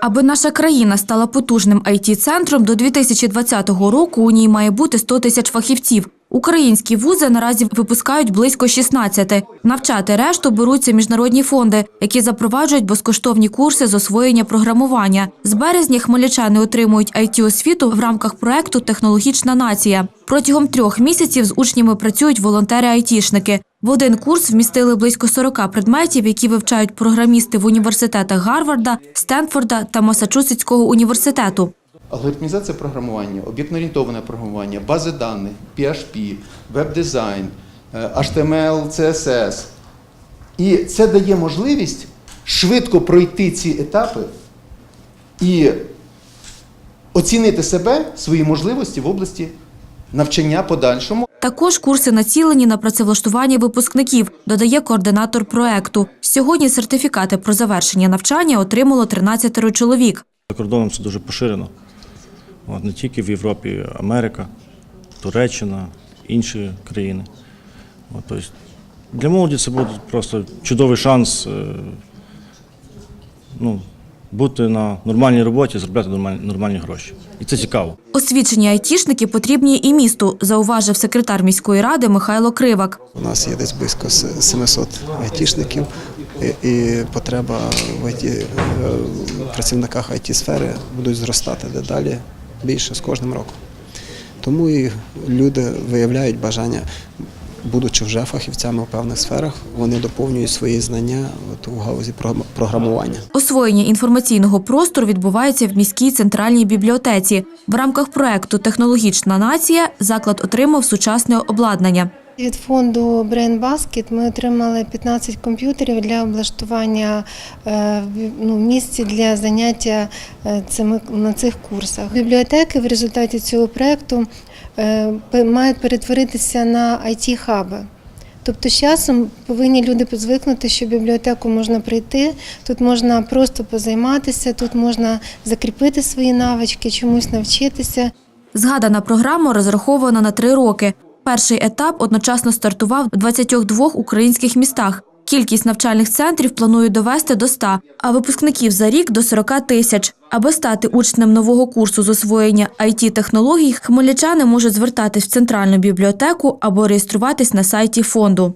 Аби наша країна стала потужним it центром до 2020 року у ній має бути 100 тисяч фахівців. Українські вузи наразі випускають близько 16. Навчати решту беруться міжнародні фонди, які запроваджують безкоштовні курси з освоєння програмування. З березня хмельничани отримують it освіту в рамках проекту Технологічна нація. Протягом трьох місяців з учнями працюють волонтери-айтішники. В один курс вмістили близько 40 предметів, які вивчають програмісти в університетах Гарварда, Стенфорда та Масачусетського університету. Алгоритмізація програмування, об'єктно-орієнтоване програмування, бази даних, PHP, веб-дизайн, е, HTML, CSS. І це дає можливість швидко пройти ці етапи і оцінити себе, свої можливості в області навчання подальшому. Також курси націлені на працевлаштування випускників, додає координатор проекту. Сьогодні сертифікати про завершення навчання отримало 13 чоловік. За кордоном це дуже поширено. От, не тільки в Європі, Америка, Туреччина, інші країни. От, тобто, для молоді це буде просто чудовий шанс е, ну, бути на нормальній роботі, заробляти нормальні, нормальні гроші. І це цікаво. Освічені айтішники потрібні і місту, зауважив секретар міської ради Михайло Кривак. У нас є десь близько с- 700 айтішників, і, і потреба в IT, е, працівниках it сфери будуть зростати дедалі більше з кожним роком. Тому і люди виявляють бажання, будучи вже фахівцями у певних сферах, вони доповнюють свої знання от, у галузі програм- програмування. Освоєння інформаційного простору відбувається в міській центральній бібліотеці. В рамках проекту Технологічна нація заклад отримав сучасне обладнання. Від фонду Brain Basket ми отримали 15 комп'ютерів для облаштування е, ну, місці для заняття е, цими на цих курсах. Бібліотеки в результаті цього проекту е, мають перетворитися на it хаби Тобто з часом повинні люди звикнути, що в бібліотеку можна прийти, тут можна просто позайматися, тут можна закріпити свої навички, чомусь навчитися. Згадана програма розрахована на три роки. Перший етап одночасно стартував в 22 українських містах. Кількість навчальних центрів планують довести до 100, а випускників за рік до 40 тисяч. Аби стати учнем нового курсу з освоєння it технологій хмельничани можуть звертатись в центральну бібліотеку або реєструватись на сайті фонду.